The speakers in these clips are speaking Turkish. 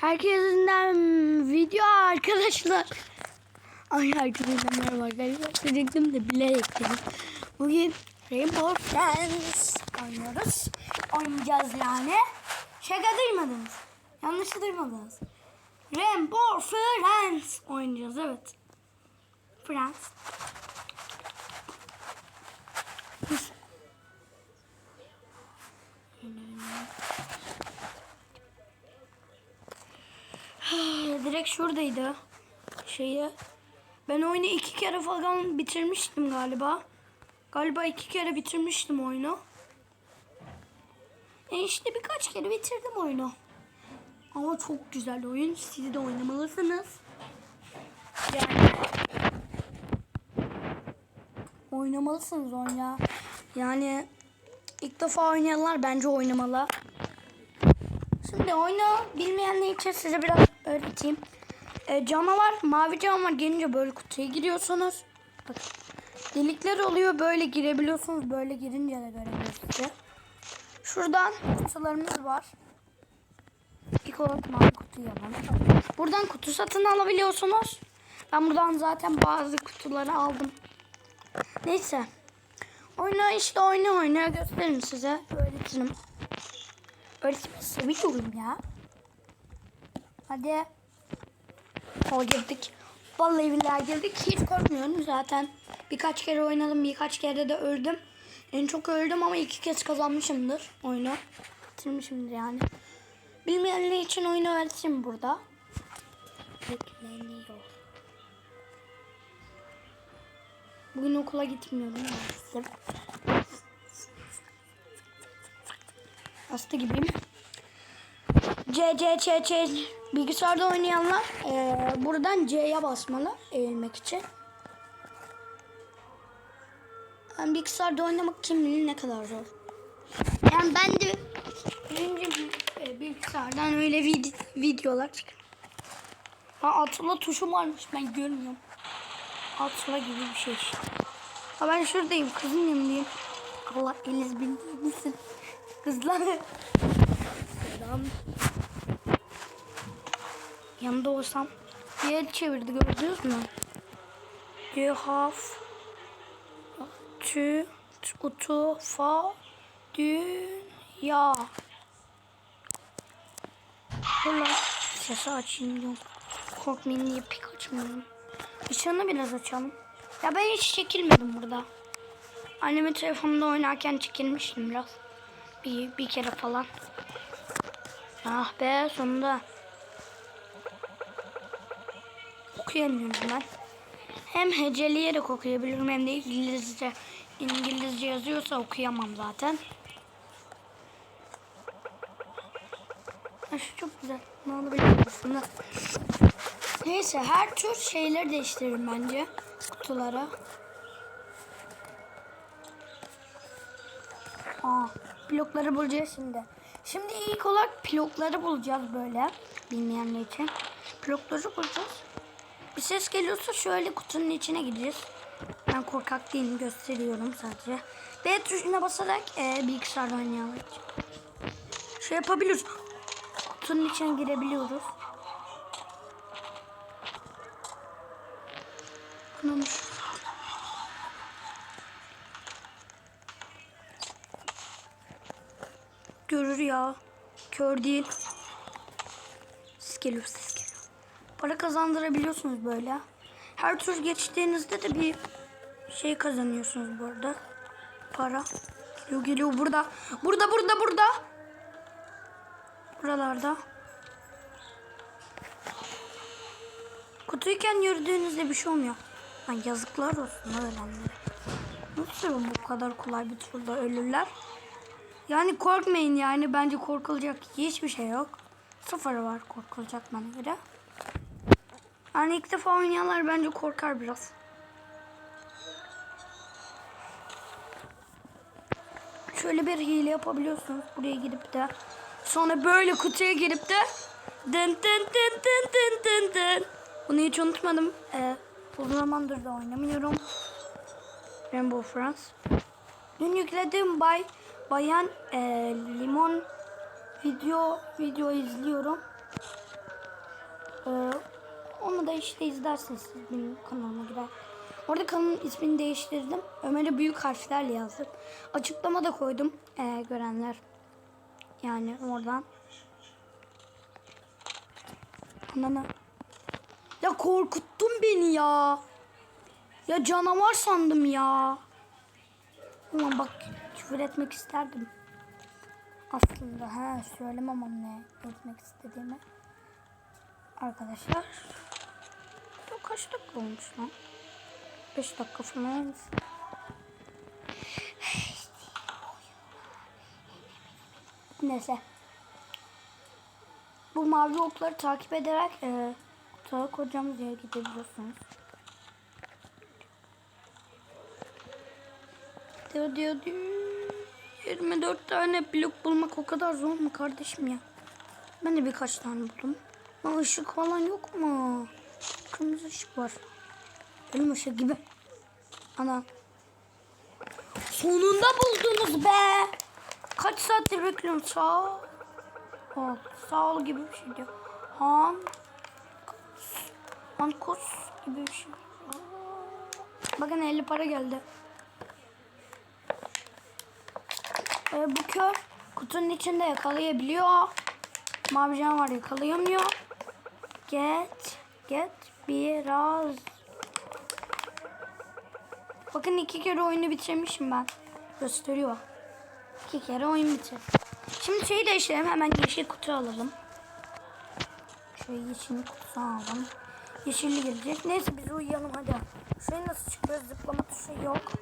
Herkesinden video arkadaşlar. Ay herkesinden merhaba arkadaşlar. Diyecektim de bilerek dedim. Bugün Rainbow Friends oynuyoruz. Oynayacağız yani. Şaka duymadınız. Yanlış duymadınız. Rainbow Friends oynayacağız evet. Friends. Direkt şuradaydı. Şeyi. Ben oyunu iki kere falan bitirmiştim galiba. Galiba iki kere bitirmiştim oyunu. E işte birkaç kere bitirdim oyunu. Ama çok güzel oyun. Siz de oynamalısınız. Yani oynamalısınız oyna. Yani ilk defa oynayanlar bence oynamalı. Şimdi oyunu bilmeyenler için size biraz öğreteyim. E, canavar, mavi canavar gelince böyle kutuya giriyorsunuz. Bakın. Delikler oluyor böyle girebiliyorsunuz. Böyle girince de görebiliyorsunuz. Şuradan kutularımız var. İlk olarak mavi kutuyu alalım. Buradan kutu satın alabiliyorsunuz. Ben buradan zaten bazı kutuları aldım. Neyse. Oyna işte oyna oyna gösterin size. Öğretirim. Öğretimi seviyorum ya. Hadi. O girdik. Vallahi billahi girdik. Hiç korkmuyorum zaten. Birkaç kere oynadım. Birkaç kere de öldüm. En çok öldüm ama iki kez kazanmışımdır oyunu. Bitirmişimdir yani. Bilmeyenler için oyunu öğreteyim burada. Bekleniyor. Bugün okula gitmiyorum maalesef. Hasta gibiyim. C, C, C, C. Bilgisayarda oynayanlar eee, buradan C'ye basmalı eğilmek için. Yani bilgisayarda oynamak kim bilir ne kadar zor. Yani ben de birinci e, bilgisayardan öyle vid videolar çıkıyor. Ha atla tuşum varmış ben görmüyorum. Atla gibi bir şey. Ha ben şuradayım kızın yanındayım. Allah Eliz bilmesin. Kızlar. Selam. Yanında olsam el çevirdi gördünüz mü? You have to utu fa dünya. Hala sesi açayım diyorum. Korkmayın diye pek açmıyorum. Işığını biraz açalım. Ya ben hiç çekilmedim burada. Annemin telefonunda oynarken çekilmiştim biraz. Bir, bir kere falan. Ah be sonunda. Okuyamıyorum ben. Hem heceleyerek okuyabilirim hem de İngilizce. İngilizce yazıyorsa okuyamam zaten. Şu çok güzel. Ne olabilir aslında. Neyse her tür şeyleri değiştiririm bence kutulara. Aa, blokları bulacağız şimdi. Şimdi ilk olarak blokları bulacağız böyle. Bilmeyenler için. Blokları bulacağız. Bir ses geliyorsa şöyle kutunun içine gideceğiz. Ben korkak değilim gösteriyorum sadece. B tuşuna basarak e, bilgisayarda oynayanlar için. Şey yapabiliyoruz. Kutunun içine girebiliyoruz. Anlamış. Görür ya. Kör değil. Ses geliyor ses geliyor. Para kazandırabiliyorsunuz böyle. Her tur geçtiğinizde de bir şey kazanıyorsunuz bu arada. Para. Geliyor geliyor burada. Burada burada burada. Buralarda. Kutuyken yürüdüğünüzde bir şey olmuyor. Lan yazıklar olsun ölenlere. Nasıl bu kadar kolay bir turda ölürler? Yani korkmayın yani bence korkulacak hiçbir şey yok. Sıfır var korkulacak bana göre. Yani ilk defa oynayanlar bence korkar biraz. Şöyle bir hile yapabiliyorsunuz buraya girip de. Sonra böyle kutuya girip de dın dın dın dın dın dın dın. Bunu hiç unutmadım. Ee, uzun zamandır da oynamıyorum. Rainbow France. Dün yükledim Bay Bayan e, Limon video video izliyorum. işte izlersiniz siz benim kanalıma girer. Orada kanalın ismini değiştirdim. Ömer'e büyük harflerle yazdım. Açıklama da koydum ee, görenler. Yani oradan. Anana. Ya korkuttun beni ya. Ya canavar sandım ya. Ulan bak küfür etmek isterdim. Aslında ha söylemem ama ne etmek istediğimi. Arkadaşlar. Bu kaç dakika olmuş lan? 5 dakika falan olmuş. Neyse. Bu mavi okları takip ederek e, kutuya koyacağımız yere gidebiliyorsunuz. Diyor diyor diyor. 24 tane blok bulmak o kadar zor mu kardeşim ya? Ben de birkaç tane buldum. Ama ışık falan yok mu? Kırmızı ışık var. Benim ışık gibi. Ana. Sonunda buldunuz be. Kaç saattir bekliyorum sağ ol. Ol. Sağ ol gibi bir şey diyor. Han. Hankos gibi bir şey. Bakın 50 para geldi. Ee, bu kör kutunun içinde yakalayabiliyor. Mavi canavar yakalayamıyor. Get, get biraz. Bakın iki kere oyunu bitirmişim ben. Gösteriyor. İki kere oyun bitir. Şimdi şeyi değiştirelim. Hemen yeşil kutu alalım. Şöyle yeşil kutusu alalım. Yeşilli gelecek. Neyse biz uyuyalım hadi. Şuraya nasıl çıkıyoruz? Zıplama tuşu yok.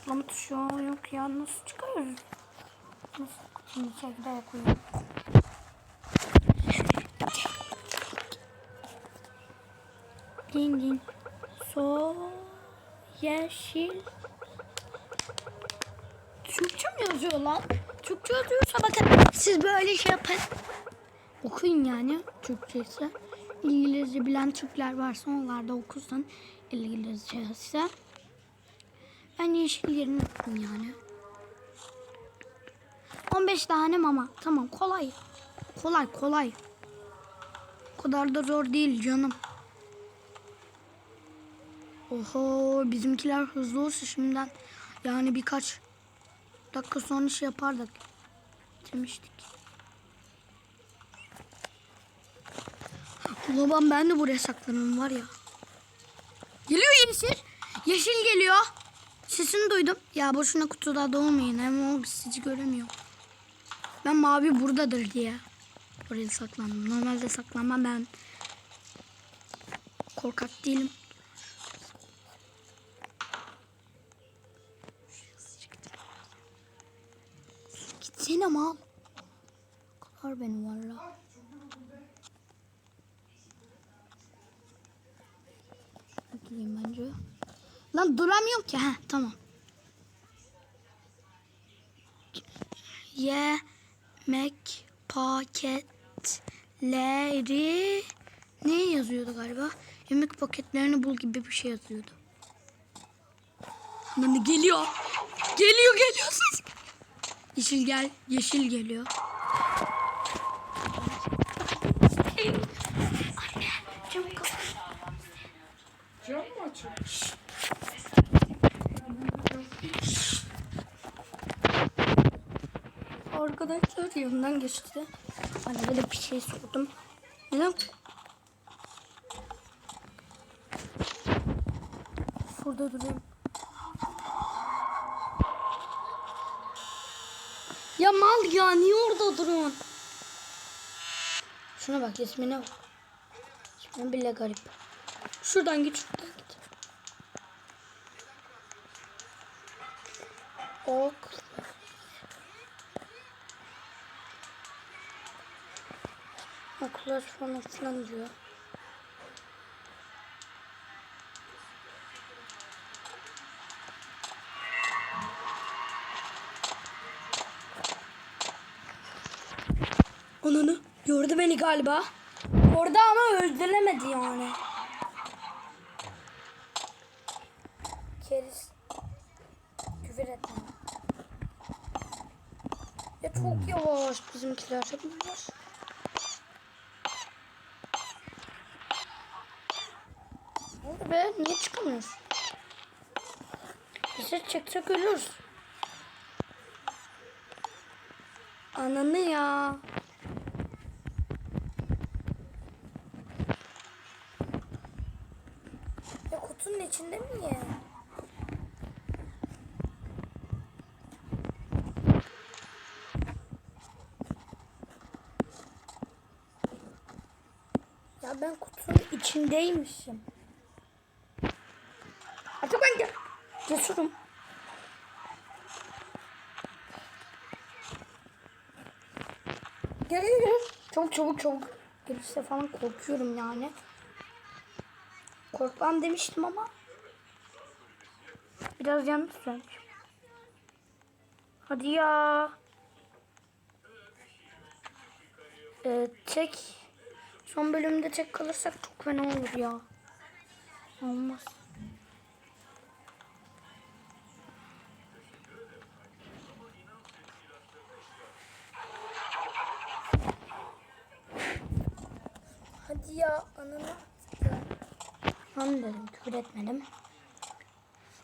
Zıplama tuşu yok ya. Nasıl çıkıyoruz? Nasıl? Şimdi içeri giderek uyuyalım. Din din. So yeşil. Türkçe mi yazıyor lan? Türkçe yazıyorsa bakın siz böyle şey yapın. Okuyun yani Türkçe ise. İngilizce bilen Türkler varsa onlar da okusun. İngilizce ise. Ben yeşil yerini okudum yani. 15 tane mama. Tamam kolay. Kolay kolay. O kadar da zor değil canım. Oho bizimkiler hızlı olsa şimdiden yani birkaç dakika sonra şey yapardık. Demiştik. Ulan ben de buraya saklanıyorum var ya. Geliyor yeşil. Yeşil geliyor. Sesini duydum. Ya boşuna kutuda doğmayın. Hem o sizi göremiyor. Ben mavi buradadır diye. Oraya saklandım. Normalde saklanmam ben. Korkak değilim. Gitsene mal. Kadar benim valla. Bekleyeyim bence. Lan duramıyorum ki. Ha tamam. Yemek paketleri ne yazıyordu galiba? Yemek paketlerini bul gibi bir şey yazıyordu. Lan geliyor. Geliyor geliyor. Yeşil gel. Yeşil geliyor. Arkadaşlar yanından geçti. Hani böyle bir şey sordum. Neden? Şurada durayım. Ya mal ya niye orada durun? Şuna bak ismine bak. İsmi bile garip. Şuradan git şuradan git. Ok. Oklar falan filan diyor. Onunu gördü beni galiba. Orada ama öldüremedi yani. Keriz. Küfür etme. Ya çok yavaş bizimkiler çok yavaş. Ve niye çıkamıyoruz? Bize çeksek ölürüz. Ananı ya. Ya kutunun içinde mi ya? Ya ben kutunun içindeymişim. Artık ben de cesurum. Gel gel gel. Çabuk çabuk çabuk. Gelirse falan korkuyorum yani. Korkmam demiştim ama. Biraz yanlış söylemiş. Hadi ya. Ee, tek son bölümde tek kalırsak çok fena olur ya. Olmaz. Anne dedim küfür etmedim.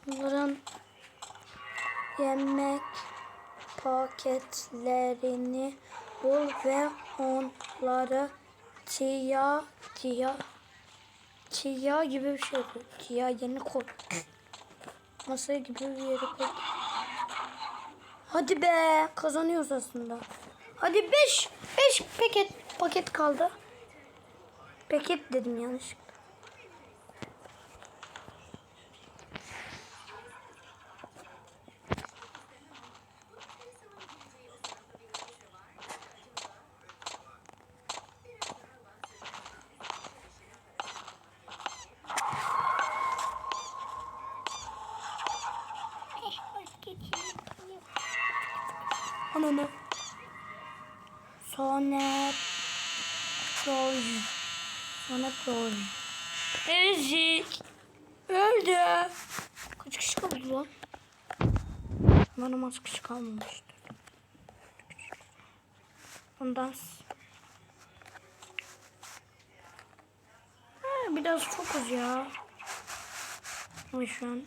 Bunların yemek paketlerini bul ve onları tia tia tia gibi bir şey koy. Tia yerine koy. Masaya gibi bir yere koy. Hadi be kazanıyoruz aslında. Hadi 5 5 paket paket kaldı. Paket dedim yanlışlıkla. Ananı. Sonra Troll. Sonra Troll. Ezik. Öldü. Kaç kişi kaldı lan? Umarım az kişi kalmamıştır. Ondan ha, biraz çok az ya. Ama şu an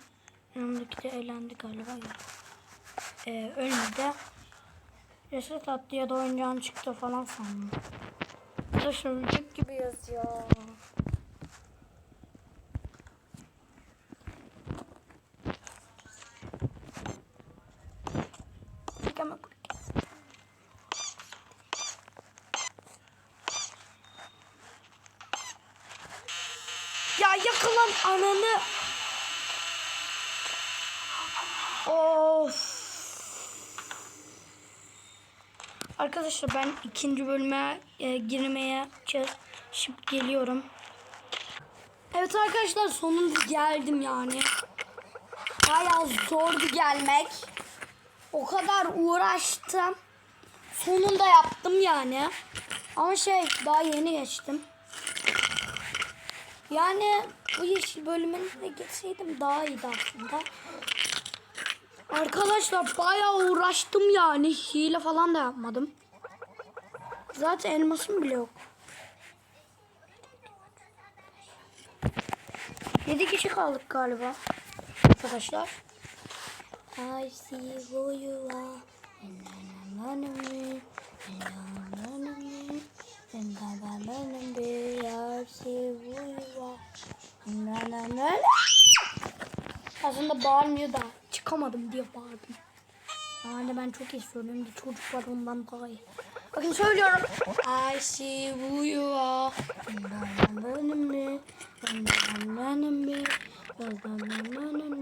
yanındaki de elendi galiba. Ee, ölmedi. Reset attı ya da oyuncağın çıktı falan sandım. Taşınacak gibi yazıyor. Ama Ya yakalan ananı. Of. Arkadaşlar ben ikinci bölüme e, girmeye çalışıp geliyorum. Evet arkadaşlar sonunda geldim yani. Bayağı zordu gelmek. O kadar uğraştım. Sonunda yaptım yani. Ama şey daha yeni geçtim. Yani bu yeşil bölümüne de geçseydim daha iyiydi aslında. Arkadaşlar bayağı uğraştım yani. Hile falan da yapmadım. Zaten elmasım bile yok. 7 kişi kaldık galiba. Arkadaşlar. I see who you are. And I'm running. And I'm running Aslında bağırmıyor da çıkamadım diye bağırdım. Yani ben çok iyi söylüyorum da çocuklar ondan daha. Bakın söylüyorum. I see who you are. I'm running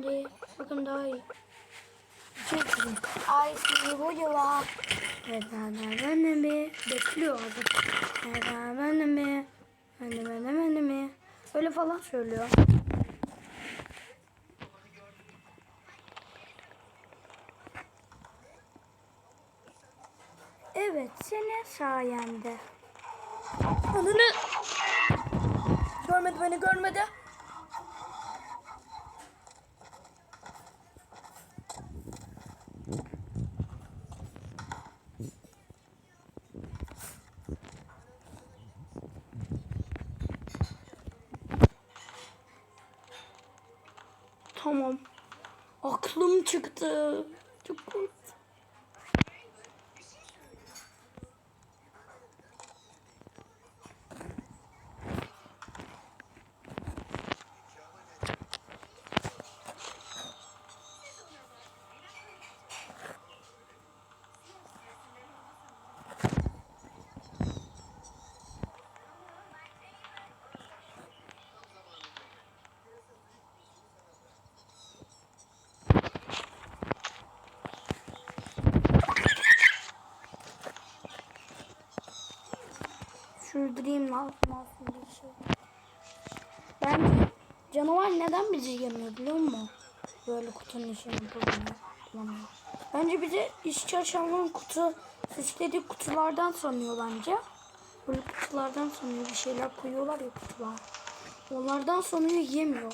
me. Bakın daha iyi. Çektim. I see who you are. Me. Bekliyor abi. I'm running me. Öyle falan söylüyor. Evet, senin sayende. Ananı! Görmedi beni, görmedi. Aklım çıktı. Çok korktum. Sürdüreyim. Masum bir şey. Bence canavar neden bizi yemiyor biliyor musun? Böyle kutunun içine bulamıyor. bulamıyor. Bence bizi iş çalışanların kutu süslediği kutulardan sanıyor bence. Böyle kutulardan sanıyor bir şeyler koyuyorlar ya kutular. Onlardan sanıyor yemiyor.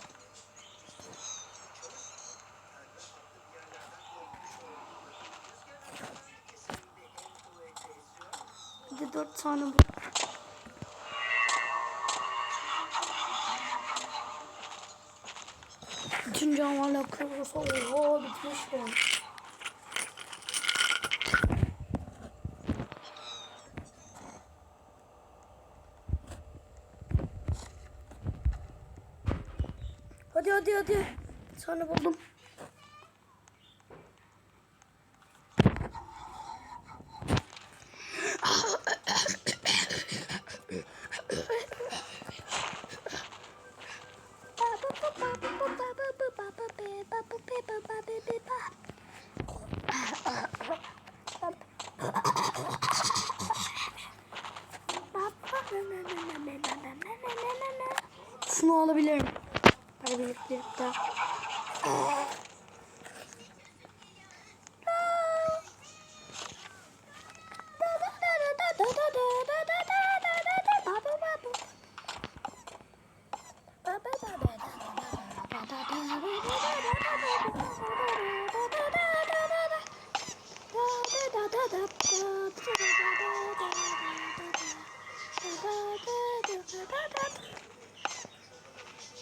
Bir de dört tane bu. Bütün canavarlar kırılırsa oho bitmişler. Hadi hadi hadi. Bir tane buldum.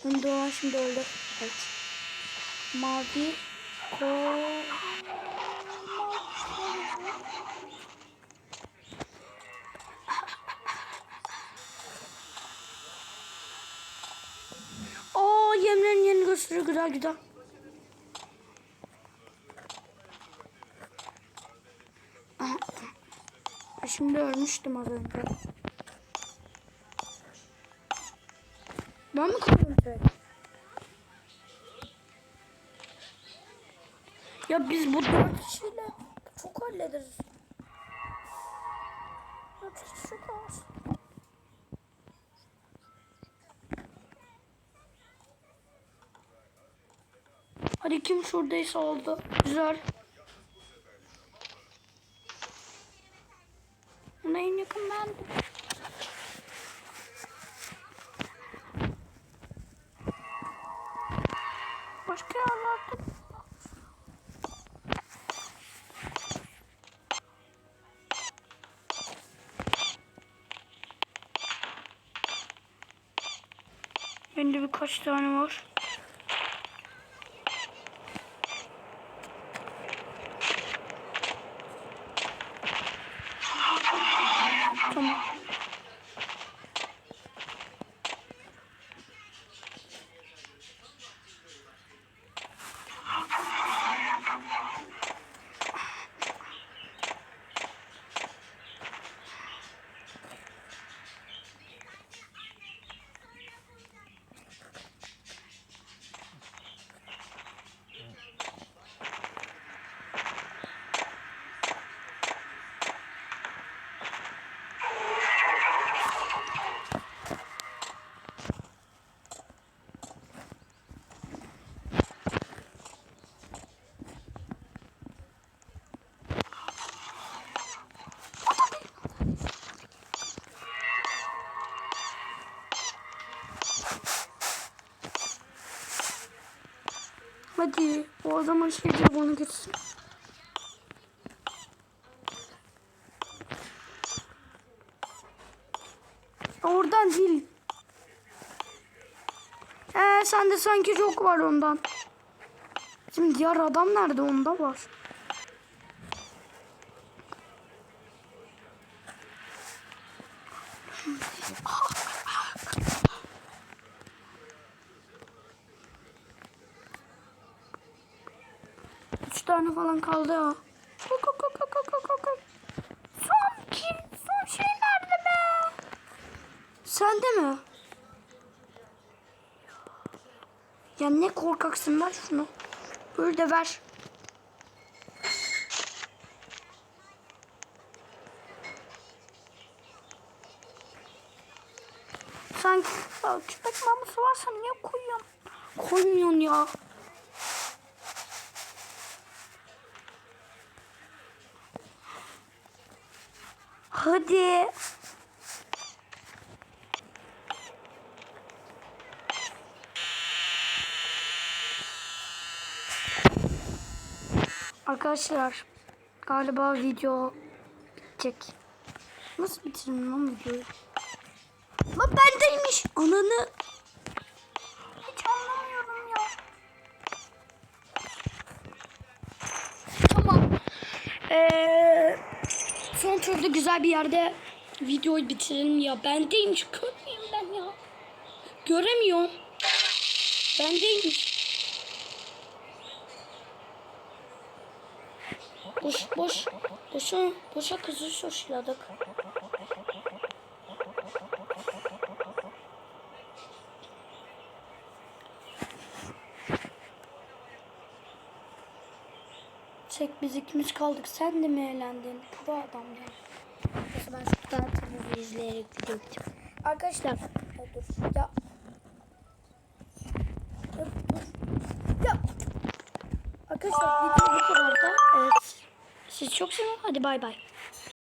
Ben Doğan şimdi öldü. Evet. Mavi ko... gösteriyor güzel güzel. Şimdi ölmüştüm az önce. Ben mi kaldım tek? Ya biz bu dört kişiyle çok hallederiz. Dört çok az. Hadi kim şuradaysa oldu. Güzel. Ona en yakın bendim. Başka yerlerde Bende birkaç tane var. Tamam. Hadi zaman şeyce bana gitsin. Oradan değil. Ee, sende sanki çok var ondan. Şimdi diğer adam nerede? Onda var. Tane falan kaldı ya. Kalk kalk kalk kalk kalk kalk. Son kim? Son şey nerede be? Sende mi? Ya ne korkaksın ver şunu. Böyle de ver. Sanki ya, köpek maması varsa niye koyuyorsun? Koymuyorsun ya. Hadi. Arkadaşlar galiba video bitecek. Nasıl bitiririm lan videoyu? Lan bendeymiş. Ananı. Hiç anlamıyorum ya. Tamam. Ee, son turda güzel bir yerde videoyu bitirelim ya. Bendeymiş. Görmeyeyim ben ya. Göremiyorum. Bendeymiş. Boş boş. Boşa, boşa kızı şoşladık. Biz ikimiz kaldık. Sen de mi eğlendin? Pro adam ya. Neyse ben şu kadar televizyon izleyerek video bitireyim. Arkadaşlar. Ya dur. Ya. Dur, dur. Ya. Arkadaşlar video bu kadar da. Evet. Siz çok sevin. Hadi bay bay.